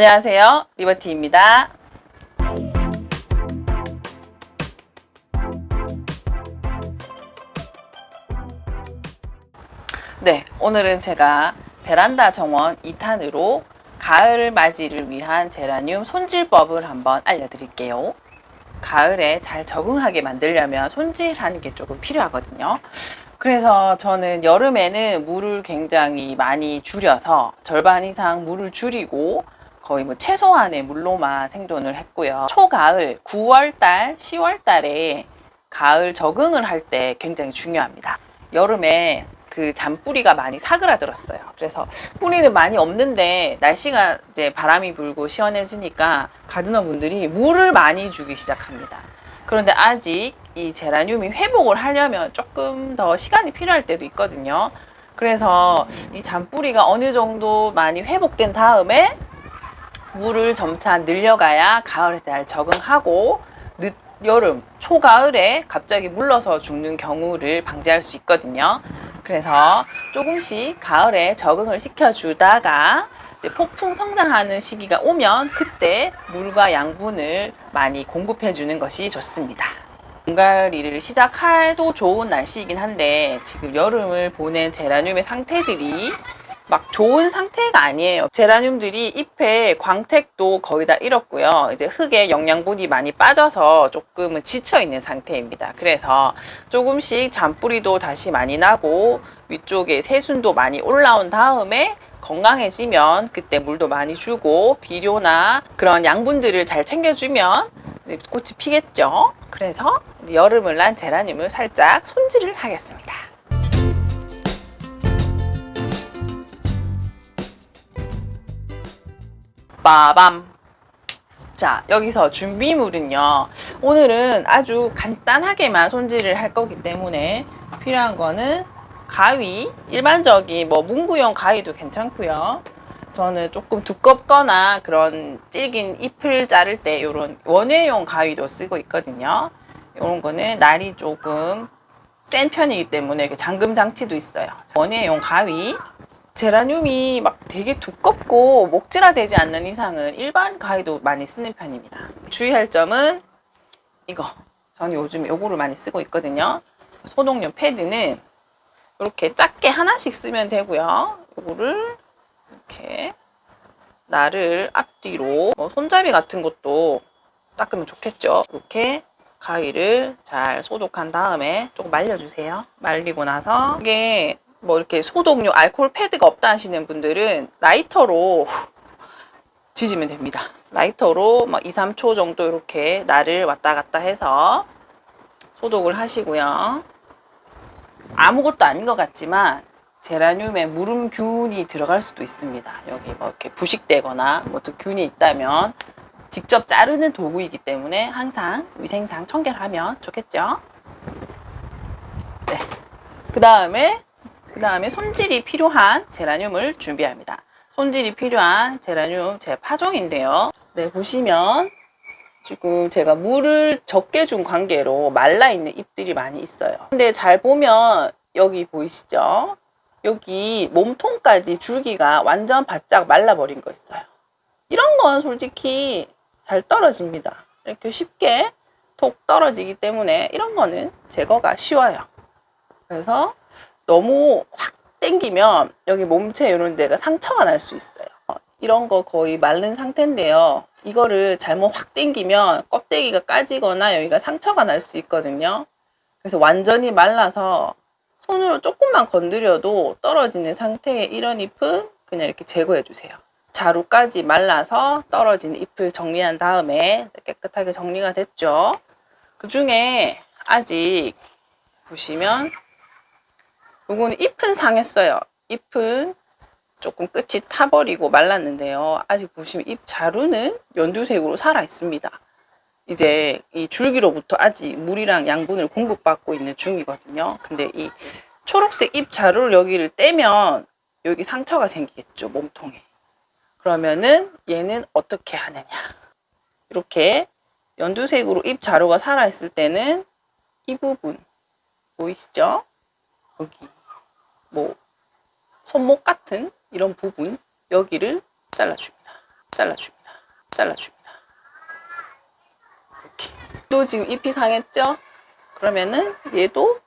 안녕하세요. 리버티입니다. 네, 오늘은 제가 베란다 정원 2탄으로 가을 맞이를 위한 제라늄 손질법을 한번 알려드릴게요. 가을에 잘 적응하게 만들려면 손질하는 게 조금 필요하거든요. 그래서 저는 여름에는 물을 굉장히 많이 줄여서 절반 이상 물을 줄이고 거의 뭐 최소한의 물로만 생존을 했고요. 초가을 9월달, 10월달에 가을 적응을 할 때 굉장히 중요합니다. 여름에 그 잔뿌리가 많이 사그라들었어요. 그래서 뿌리는 많이 없는데 날씨가 이제 바람이 불고 시원해지니까 가드너 분들이 물을 많이 주기 시작합니다. 그런데 아직 이 제라늄이 회복을 하려면 조금 더 시간이 필요할 때도 있거든요. 그래서 이 잔뿌리가 어느 정도 많이 회복된 다음에 물을 점차 늘려가야 가을에 잘 적응하고 늦 여름, 초가을에 갑자기 물러서 죽는 경우를 방지할 수 있거든요. 그래서 조금씩 가을에 적응을 시켜주다가 폭풍 성장하는 시기가 오면 그때 물과 양분을 많이 공급해 주는 것이 좋습니다. 분갈이를 시작해도 좋은 날씨이긴 한데 지금 여름을 보낸 제라늄의 상태들이 막 좋은 상태가 아니에요. 제라늄들이 잎에 광택도 거의 다 잃었고요. 이제 흙에 영양분이 많이 빠져서 조금은 지쳐 있는 상태입니다. 그래서 조금씩 잔뿌리도 다시 많이 나고 위쪽에 새순도 많이 올라온 다음에 건강해지면 그때 물도 많이 주고 비료나 그런 양분들을 잘 챙겨주면 꽃이 피겠죠. 그래서 여름을 난 제라늄을 살짝 손질을 하겠습니다. 빠밤. 자, 여기서 준비물은요. 오늘은 아주 간단하게만 손질을 할 거기 때문에 필요한 거는 가위, 일반적인 뭐 문구용 가위도 괜찮고요. 저는 조금 두껍거나 그런 질긴 잎을 자를 때 이런 원예용 가위도 쓰고 있거든요. 이런 거는 날이 조금 센 편이기 때문에 잠금 장치도 있어요. 원예용 가위, 제라늄이 막 되게 두껍고 목질화되지 않는 이상은 일반 가위도 많이 쓰는 편입니다. 주의할 점은 이거. 저는 요즘 요거를 많이 쓰고 있거든요. 소독용 패드는 이렇게 작게 하나씩 쓰면 되고요. 요거를 이렇게 나를 앞뒤로 뭐 손잡이 같은 것도 닦으면 좋겠죠. 이렇게 가위를 잘 소독한 다음에 조금 말려주세요. 말리고 나서 이게 뭐 이렇게 소독용 알코올 패드가 없다 하시는 분들은 라이터로 지지면 됩니다. 라이터로 막 2, 3초 정도 이렇게 날을 왔다 갔다 해서 소독을 하시고요. 아무것도 아닌 것 같지만 제라늄에 무름균이 들어갈 수도 있습니다. 여기 뭐 이렇게 부식되거나 뭐 또 균이 있다면 직접 자르는 도구이기 때문에 항상 위생상 청결하면 좋겠죠. 네. 그 다음에 그 다음에 손질이 필요한 제라늄을 준비합니다. 손질이 필요한 제라늄 제 파종인데요. 네, 보시면 지금 제가 물을 적게 준 관계로 말라있는 잎들이 많이 있어요. 근데 잘 보면 여기 보이시죠? 여기 몸통까지 줄기가 완전 바짝 말라버린 거 있어요. 이런 건 솔직히 잘 떨어집니다. 이렇게 쉽게 톡 떨어지기 때문에 이런 거는 제거가 쉬워요. 그래서 너무 확 땡기면 여기 몸체 이런 데가 상처가 날 수 있어요. 이런 거 거의 마른 상태인데요. 이거를 잘못 확 땡기면 껍데기가 까지거나 여기가 상처가 날 수 있거든요. 그래서 완전히 말라서 손으로 조금만 건드려도 떨어지는 상태의 이런 잎은 그냥 이렇게 제거해 주세요. 자루까지 말라서 떨어진 잎을 정리한 다음에 깨끗하게 정리가 됐죠. 그 중에 아직 보시면 요거는 잎은 상했어요. 잎은 조금 끝이 타버리고 말랐는데요. 아직 보시면 잎 자루는 연두색으로 살아 있습니다. 이제 이 줄기로부터 아직 물이랑 양분을 공급받고 있는 중이거든요. 근데 이 초록색 잎 자루를 여기를 떼면 여기 상처가 생기겠죠. 몸통에. 그러면은 얘는 어떻게 하느냐. 이렇게 연두색으로 잎 자루가 살아있을 때는 이 부분 보이시죠? 여기 뭐 손목 같은 이런 부분 여기를 잘라줍니다. 잘라줍니다. 잘라줍니다. 이렇게. 또 지금 잎이 상했죠? 그러면은 얘도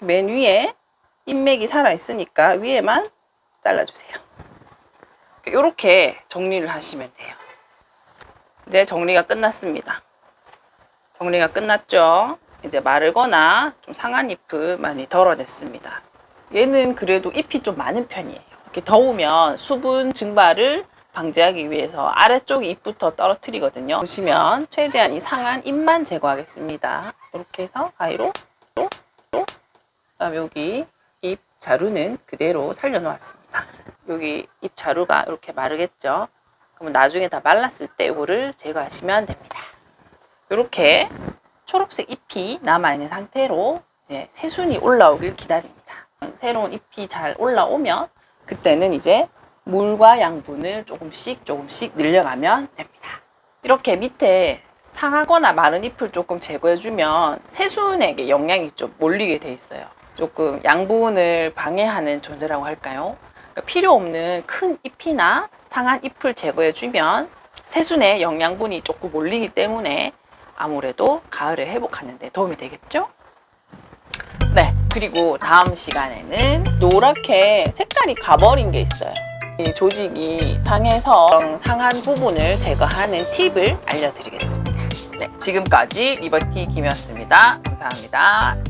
맨 위에 잎맥이 살아있으니까 위에만 잘라주세요. 이렇게 정리를 하시면 돼요. 이제 정리가 끝났습니다. 정리가 끝났죠? 이제 마르거나 좀 상한 잎을 많이 덜어냈습니다. 얘는 그래도 잎이 좀 많은 편이에요. 이렇게 더우면 수분 증발을 방지하기 위해서 아래쪽 잎부터 떨어뜨리거든요. 보시면 최대한 이 상한 잎만 제거하겠습니다. 이렇게 해서 가위로 또, 또, 그다음 여기 잎 자루는 그대로 살려놓았습니다. 여기 잎 자루가 이렇게 마르겠죠? 그러면 나중에 다 말랐을 때 이거를 제거하시면 됩니다. 이렇게 초록색 잎이 남아있는 상태로 이제 새순이 올라오길 기다립니다. 새로운 잎이 잘 올라오면 그때는 이제 물과 양분을 조금씩 조금씩 늘려가면 됩니다. 이렇게 밑에 상하거나 마른 잎을 조금 제거해주면 새순에게 영양이 좀 몰리게 돼 있어요. 조금 양분을 방해하는 존재라고 할까요? 그러니까 필요 없는 큰 잎이나 상한 잎을 제거해주면 새순의 영양분이 조금 몰리기 때문에 아무래도 가을을 회복하는 데 도움이 되겠죠? 네, 그리고 다음 시간에는 노랗게 색깔이 가버린 게 있어요. 이 조직이 상해서 상한 부분을 제거하는 팁을 알려드리겠습니다. 네, 지금까지 리버티 김이었습니다. 감사합니다.